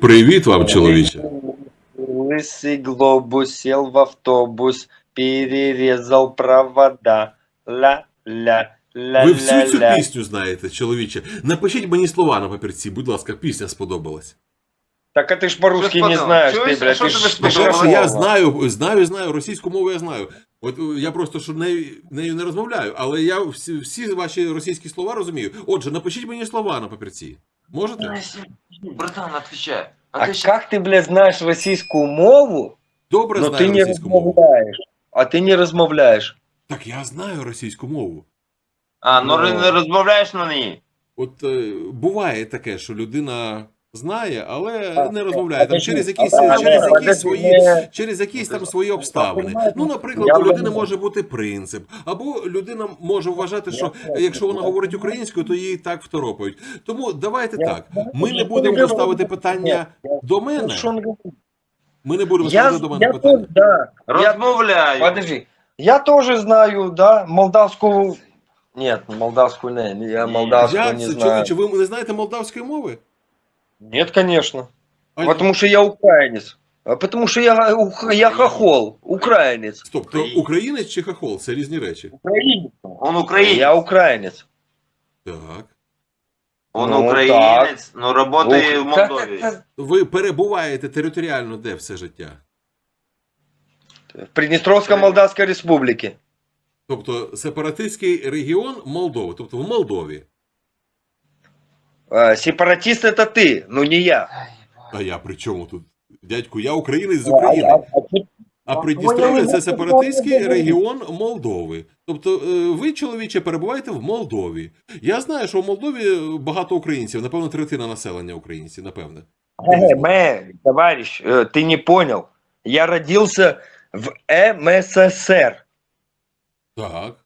Привіт вам, чоловіче. Лысый глобус сел в автобус, перерезал провода. Ла-ля, Ви всю цю ла-ля-ля. пісню знаєте, чоловіче. Напишіть мені слова на папірці, будь ласка, пісня сподобалась. Так а ты ж по-русски Что не сподобалось? знаешь, Чё ты, если- блядь, что ты тебе ж- ты ж сподобалось? По-перше, я росла. знаю, знаю, знаю, російську мову я знаю. От е, я просто що нею, нею не розмовляю, але я всі, всі ваші російські слова розумію. Отже, напишіть мені слова на папірці. Можете? Братан, отвечай. А, А ты щас- как ты, блядь, знаешь российскую мову, Добре но знаю ты не російську мову. размовляешь? А ты не размовляешь. Так я знаю російську мову. А, ну Ну. не розмовляєш на ній. От е, буває таке, що людина знає, але не розмовляє. Там через якісь, через якісь свої. через якісь там свої обставини. Ну, наприклад, у людини може бути принцип, або людина може вважати, що якщо вона говорить українською, то її так второпають. Тому давайте так. Ми не будемо ставити питання до мене. Ми не будемо ставити до мене питання. Я, Розмовляю. подожди. Я тоже знаю, да, молдавскую... Нет, молдавскую не, я молдавскую Як не знаю. чоловіче, ви не знаєте молдавської мови? Нет, конечно. А- Потому что я украинец. А потому что я, я хохол, українець. Стоп, то українець чи хохол? Це різні речі. Українець. Он українець. Я українець. Так. Он Ну, українець, ну работає в Молдові. Ви перебуваєте територіально де все життя? В Приднестровской Молдавской Республике. Тобто сепаратистський регіон Молдови, тобто в Молдові. А, сепаратист это ты, ну не я. А я при чому тут? Дядьку, я українець з України. А Придністров'я це сепаратистський регіон Молдови. Тобто е, ви, чоловіче, перебуваєте в Молдові. Я знаю, що в Молдові багато українців, напевно, третина населення українців, напевне. Э, мэ, товарищ, э, ты не понял. Я родился в МССР. Так,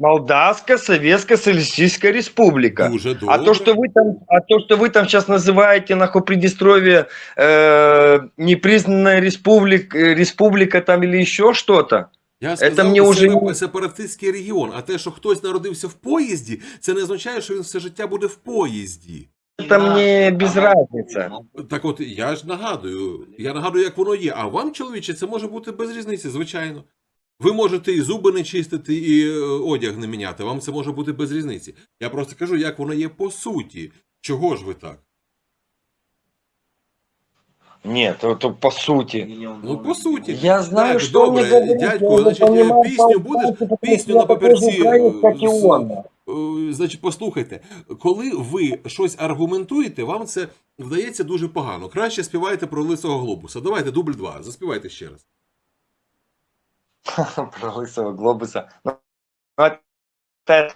Молдавская Советская Социалистическая Республика. дуже добре. А то, что вы там, а то, что вы там сейчас называете нахуй Приднестровье э, непризнанная республика, э, республика там или еще что-то. Я Це сказав, мені уже сепа- не- сепаратистський регіон. А те, що хтось народився в поїзді, це не означає, що він все життя буде в поїзді. Это мне без разницы. Так от я ж нагадую, я нагадую, як воно є. А вам, чоловіче, це може бути без різниці, звичайно. Ви можете і зуби не чистити, і е, одяг не міняти. Вам це може бути без різниці. Я просто кажу, як воно є по суті. Чого ж ви так? Нет, это по сути. Ну, по суті. Я знаю, Так, что добре, мне дядьку, значить, понимаю пісню будеш? Пісню на папірці, он. Е, Значить, послухайте, коли ви щось аргументуєте, вам це вдається дуже погано. Краще співайте про лисого глобуса. Давайте дубль два. Заспівайте ще раз. Про лисого глобуса. Ну, это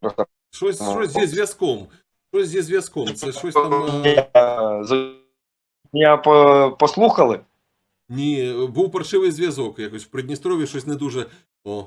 просто Щось, Ну, щось зі зв'язком. Щось зі зв'язком. Це щось там. е, за- меня по- послухали. Ні, був паршивий зв'язок. Якось в Придністрові щось не дуже. О,